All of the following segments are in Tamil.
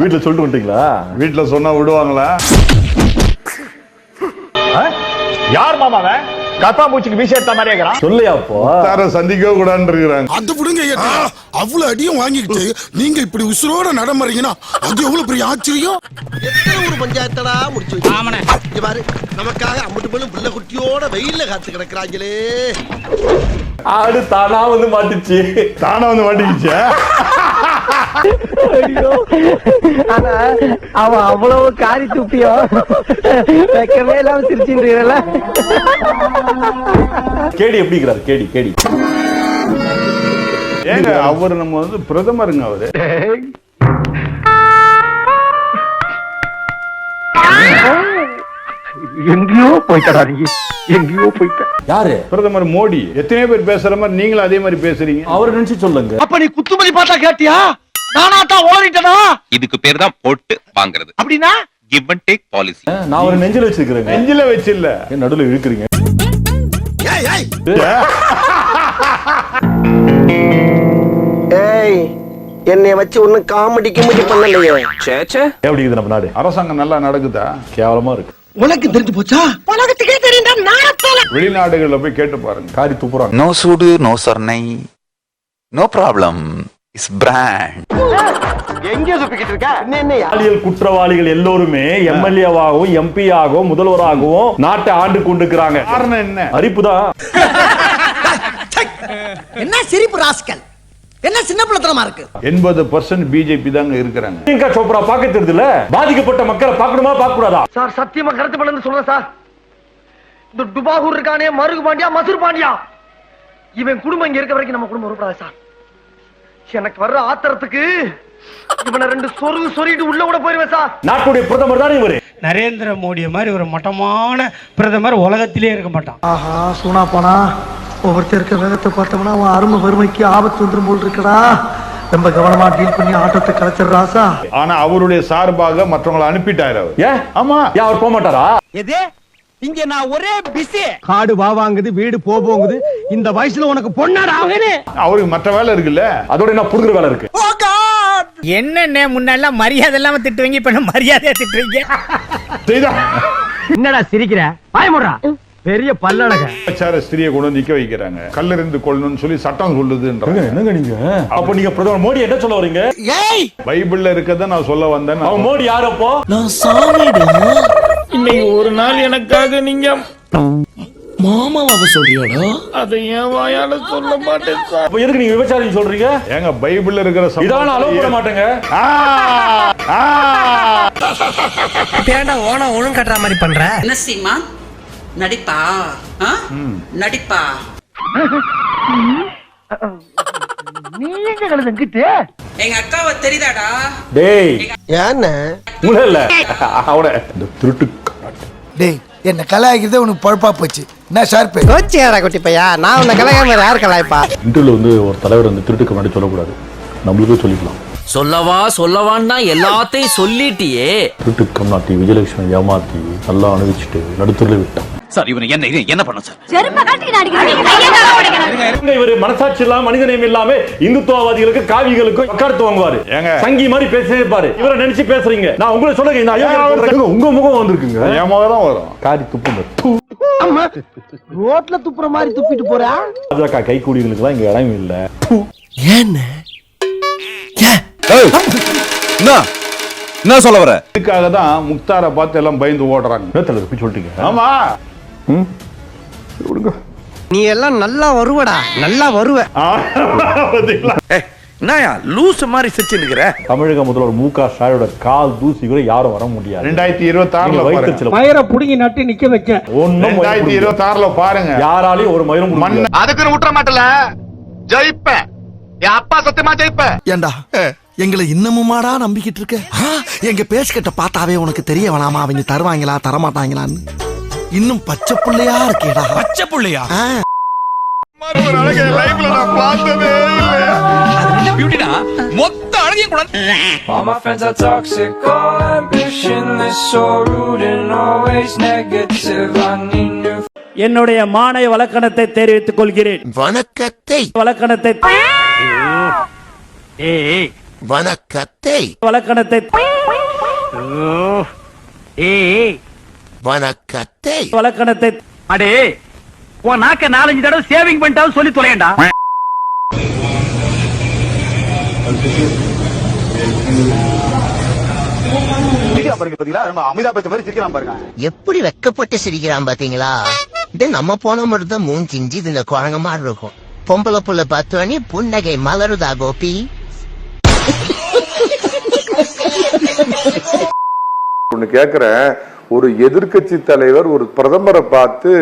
வீட்டுல சொல்லிட்டு வந்துட்டீங்களா? வீட்டுல சொன்னா விடுவாங்களா? யார் மாமாவன் கத்தாம்பூச்சிக்கு வீசி எடுத்த மாதிரி இருக்கிறான். சொல்லையா அப்போ? தார சந்திக்க கூடாதுன்னு இருக்கிறாங்க. அது விடுங்க ஐயா. அவ்வளவு அடியும் வாங்கிக்கிட்டு நீங்க இப்படி உசுரோட நடமறீங்கன்னா அது எவ்வளவு பெரிய ஆச்சரியம்? எத்தனை ஒரு பஞ்சாயத்தடா முடிச்சு இங்க பாரு நமக்காக அம்மட்டு பெண்ணும் பிள்ளை குட்டியோட வெயில்ல காத்து கிடக்குறாங்களே. ஆடு தானா வந்து மாட்டுச்சு. தானே வந்து மாட்டிக்கிச்சா? ஆனா அவன் அவ்வளவு காரி துப்பியோ? வைக்கவே இல்லாம சிரிச்சுன்றீங்கல்ல கேடி எப்படிங்கிறாரு கேடி கேடி. ஏங்க அவர் நம்ம வந்து பிரதமருங்க அவரு. எங்கேயோ போயிட்டடா நீ. எங்கேயோ போயிட்ட. யாரு? பிரதமர் மோடி. எத்தனை பேர் பேசுற மாதிரி நீங்களும் அதே மாதிரி பேசுறீங்க. அவர் நினைச்சு சொல்லுங்க. அப்ப நீ குத்துமதி பார்த்தா கேட்டியா? நானா தான் ஓடிட்டனா? இதுக்கு பேர் தான் போட்டு வாங்குறது. அப்படின்னா? கிவ் அண்ட் டேக் பாலிசி நான் ஒரு நெஞ்சில வச்சிருக்கிறேங்க. நெஞ்சில வச்சு இல்ல நடுவுல இழுக்கிறீங்க? ஏய் ஏய். ஏய் என்னை வச்சு ஒன்னும் காமெடி கிமெடி பண்ணலையே. எப்படி இருக்குது நம்ம நாடு? அரசாங்கம் நல்லா நடக்குதா? கேவலமா இருக்கு. உனக்கு தெரிஞ்சு போச்சா? உலகத்துக்கே தெரியுதா நான் வெளிநாடுகள்ல போய் கேட்டு பாருங்க. காரி துப்புறாங்க. No sudu, no sarnai. No problem. It's brand. எங்க சுப்பிக்கிட்டு இருக்க? என்ன பாலியல் குற்றவாளிகள் எல்லோருமே எம்எல்ஏவாகவும் எம்பி ஆகவும் முதல்வராகவும் நாட்டை ஆண்டு கொண்டிருக்கிறாங்க. காரணம் என்ன? அரிப்பு தான் என்ன சிரிப்பு ராஸ்கல்? என்ன சின்ன பிள்ளைத்தனமா இருக்கு? எண்பது பர்சன்ட் பிஜேபி தாங்க இருக்கிறாங்க. பிரியங்கா சோப்ரா பார்க்க தெரியுதுல பாதிக்கப்பட்ட மக்களை பார்க்கணுமா பார்க்க கூடாதா சார் சத்தியமா கருத்து பண்ணு சொல்றேன் சார். இந்த டுபாகூர் இருக்கானே மருகு பாண்டியா மசூர் பாண்டியா? இவன் குடும்பம் இங்க இருக்க வரைக்கும் நம்ம குடும்பம் உருப்படாது சார். எனக்கு வர்ற ஆத்திரத்துக்கு இவனை ரெண்டு சொருகு சொருகிட்டு உள்ள கூட போயிருவேன் சார். நாட்டுடைய பிரதமர் தான் இவரு? நரேந்திர மோடியை மாதிரி ஒரு மட்டமான பிரதமர் உலகத்திலே இருக்க மாட்டான். ஆஹா சூனா போனா ஒவ்வொருத்தர் இருக்க வேகத்தை பார்த்தோம்னா அவன் அருமை வறுமைக்கு ஆபத்து வந்துரும் போல் இருக்கடா. ரொம்ப கவனமா டீல் பண்ணி ஆட்டத்தை கலைச்சிடுறாசா ஆனா அவருடைய சார்பாக மற்றவங்களை அனுப்பிட்டாரு அவர். ஏன்? ஆமா. ஏன் அவர் போக மாட்டாரா எது? இங்க நான் ஒரே பிஸி காடு வா வாங்குது வீடு போ போங்குது இந்த வயசுல உனக்கு பொண்ணாடா அவனே? அவருக்கு மற்ற வேலை இருக்குல்ல? அதோட என்ன புடுங்குற வேலை இருக்கு. என்னென்ன முன்னெல்லாம் மரியாதை இல்லாம திட்டுவீங்க இப்ப என்ன மரியாதையா திட்டுவீங்க? என்னடா சிரிக்கிற? பயமுடுறா பெரிய பல்லழக பிரச்சார ஸ்திரியை கொண்டு வந்து நிக்க வைக்கிறாங்க. கல்லறிந்து கொள்ளணும்னு சொல்லி சட்டம் சொல்லுதுன்ற என்னங்க, என்னங்க நீங்க? அப்ப நீங்க பிரதமர் மோடி என்ன சொல்ல வரீங்க? ஏய்! பைபிள்ல இருக்கதை நான் சொல்ல வந்தேன் அவன் மோடி யாரு அப்போ? நான் சாமிடா இன்னைக்கு ஒரு நாள் எனக்காக நீங்க மாமாவை சொல்றியாடா? அதை ஏன் வாயால சொல்ல மாட்டேன் அப்ப எதுக்கு நீங்க விபச்சாரம் சொல்றீங்க? ஏங்க பைபிள்ல இருக்கிற இதான அளவு போட மாட்டேங்க. ஆ, ஆ. ஏன்டா ஓனா ஒழுங்கு கட்டுற மாதிரி பண்ற? என்ன சீமா? நடிப்பா? ஆ? நடிப்பா? நீ எங்க கழுதுங்கிட்டு எங்க அக்காவை தெரியுதாடா? டேய். ஏன்னு? இல்ல. அவன. இந்த திருட்டு டேய் என்ன கலாய்க்கிறதே உனக்கு பழப்பா போச்சு. என்ன ஷார்ப்பு? கோச்சியாடா குட்டி பையா நான் உன்னை கலையாம யார் கலாய்ப்பா? இன்டர்வியூல வந்து ஒரு தலைவர் வந்து திருட்டுக்கு முன்னாடி சொல்லக்கூடாது. நம்மளுக்கும் சொல்லிக்கலாம். சொல்லவா சொல்லவான்னா எல்லாத்தையும் சொல்லிட்டியே. திருட்டு கம்நாட்டி விஜயலட்சுமி ஏமாத்தி நல்லா அனுபவிச்சுட்டு நடுத்தூர்ல விட்டான். சார் இவனை என்ன என்ன பண்ண சார்? இவரு மனசாட்சி இல்லாம மனிதநேயம் இல்லாம இந்துத்துவவாதிகளுக்கு காவிகளுக்கு வக்காலத்து வாங்குவாரு. ஏங்க. சங்கி மாதிரி பேசிட்டே இருப்பாரு. இவரை நினைச்சு பேசுறீங்க. நான் உங்களை சொல்லுங்க இந்த ஐயா. உங்க முகம் வந்திருக்குங்க. என் முகம் தான் வரும். காரி துப்புங்க. ரோட்ல துப்புற மாதிரி துப்பிட்டு போறா? பாஜக கைக்கூலிகளுக்கு எல்லாம் இங்க இடம் இல்ல. ஏன்னு? என்ன? என்ன சொல்ல வர? இதுக்காக தான் முக்தாரை பார்த்து எல்லாம் பயந்து ஓடுறாங்க. என்ன தலைவர் சொல்லிட்டீங்க ஆமா நீ எல்லாம் நல்லா வருவடா நல்லா வருவ? என்னயா லூஸ் மாதிரி சிரிச்சுன்னுக்கிற தமிழக முதல்வர் மு க ஸ்டாலினோட கால் தூசி கூட யாரும் வர முடியாது. ரெண்டாயிரத்தி இருபத்தி ஆறுல வயிற்றுச்சல மயிரை புடுங்கி நட்டு நிக்க வைக்க ஒண்ணும் ரெண்டாயிரத்தி இருபத்தி ஆறுல பாருங்க. யாராலையும் ஒரு மண்ண முடியாது. அதுக்குன்னு விட்டுற மாட்டல. ஜெயிப்பேன் என் அப்பா சத்தியமா ஜெயிப்பேன் ஏண்டா? எங்களை இன்னமுமாடா நம்பிக்கிட்டு இருக்க? எங்க பேசிக்கிட்ட பார்த்தாவே உனக்கு தெரிய வேணாமா? அவங்க தருவாங்களா தரமாட்டாங்களான்னு. இன்னும் பச்சை புள்ளையா இருக்கேடா. பச்சை புள்ளையா. ஒரு அழகை லைஃப்ல நான் பார்த்ததே இல்லையா. பியூட்டினா மொத்த அழகையும் கூட All my friends are toxic, all ambitionless, so rude and always negative. I need new என்னுடைய மானை வழக்கணத்தை தெரிவித்துக் கொள்கிறேன். வணக்கத்தை. வழக்கணத்தை ஏய் வணக்கத்தை. வழக்கணத்தை ஏய். வணக்கத்தை. வழக்கணத்தை அடே உன் நாக்க நாலஞ்சு தடவை சேவிங் பண்ணிட்டாவும் சொல்லி தொலையண்டா. அமிதாப் பச்சன் மாதிரி சிரிக்கலாம் பாருங்க. எப்படி வெக்கப்பட்டு சிரிக்கிறான் பாத்தீங்களா? இது நம்ம போன தான் மூணு கிஞ்சி இது இந்த குழந்தை மாதிரி இருக்கும். பொம்பளை புள்ள பார்த்தோன்னே புன்னகை மலருதா கோபி? ஒண்ணு கேக்குறேன். ஒரு எதிர்க்கட்சி தலைவர் ஒரு பிரதமரை பார்த்து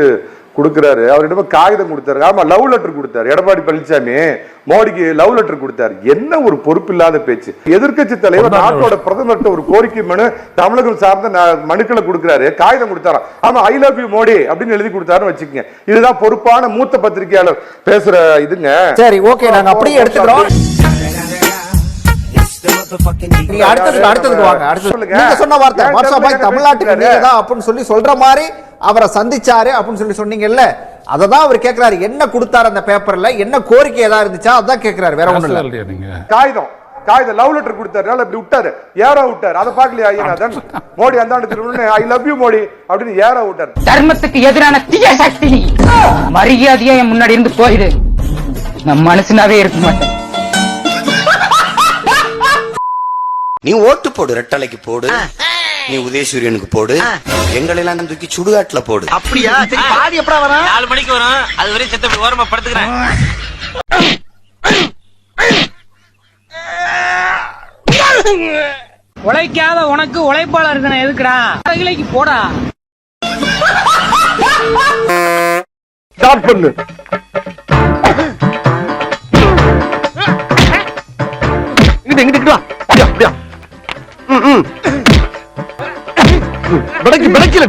கொடுக்கிறாரு. அவரிடம் காகிதம் கொடுத்தாரு. ஆமா லவ் லெட்டர் கொடுத்தாரு. எடப்பாடி பழனிசாமி மோடிக்கு லவ் லெட்டர் கொடுத்தாரு. என்ன ஒரு பொறுப்பு இல்லாத பேச்சு. எதிர்க்கட்சி தலைவர் நாட்டோட பிரதமர்கிட்ட ஒரு கோரிக்கை மனு தமிழகம் சார்ந்த மனுக்களை கொடுக்கிறாரு. காகிதம் கொடுத்தாராம். ஆமா ஐ லவ் யூ மோடி அப்படின்னு எழுதி கொடுத்தாருன்னு வச்சுக்கோங்க. இதுதான் பொறுப்பான மூத்த பத்திரிகையாளர் பேசுற இதுங்க. சரி ஓகே நாங்க அப்படியே எடுத்துக்கிறோம். நீங்க அடுத்ததுக்கு அடுத்ததுக்கு வாங்க அடுத்தது. சொல்லுங்க. நீங்க சொன்ன வார்த்தை வாட்ஸ்அப் தமிழ்நாட்டுக்கு? நீங்க தான் அப்படின்னு சொல்லி சொல்ற மாதிரி அவரை சந்திச்சாரு அப்படின்னு சொல்லி சொன்னீங்கல்ல அததான் அவர் கேக்குறாரு. என்ன கொடுத்தாரு அந்த பேப்பர்ல என்ன கோரிக்கை ஏதாவது இருந்துச்சா? அதான் கேக்குறாரு. வேற ஒண்ணும் இல்ல. நீங்க? காகிதம். காகிதம். லவ் லெட்டர் கொடுத்தாரு. இப்படி விட்டாரு. ஏறா விட்டாரு. அதை பார்க்கலையா ஐயநாதன் மோடி அந்த திரும்ப ஐ லவ் யூ மோடி அப்படின்னு ஏறா விட்டாரு. தர்மத்துக்கு எதிரான தீய சக்தி. மரியாதையா என் முன்னாடி இருந்து போயிடு நான் மனுஷனாவே இருக்க மாட்டேன். நீ ஓட்டு போடு ரெட்டலைக்கு போடு. நீ உதயசூரியனுக்கு போடு. எங்களெல்லாம் தூக்கி சுடுகாட்டுல போடு. அப்படியா? சரி பாதி எப்படா வர நாலு மணிக்கு வரும். அது வரையும் செத்த ஓரமா படுத்துக்கிறேன். உழைக்காத உனக்கு உழைப்பாளர் இருக்கணும் எதுக்குடா? அகிலைக்கு போடா. ஸ்டார்ட் பண்ணு. இங்கிட்டு இங்கிட்டு வா.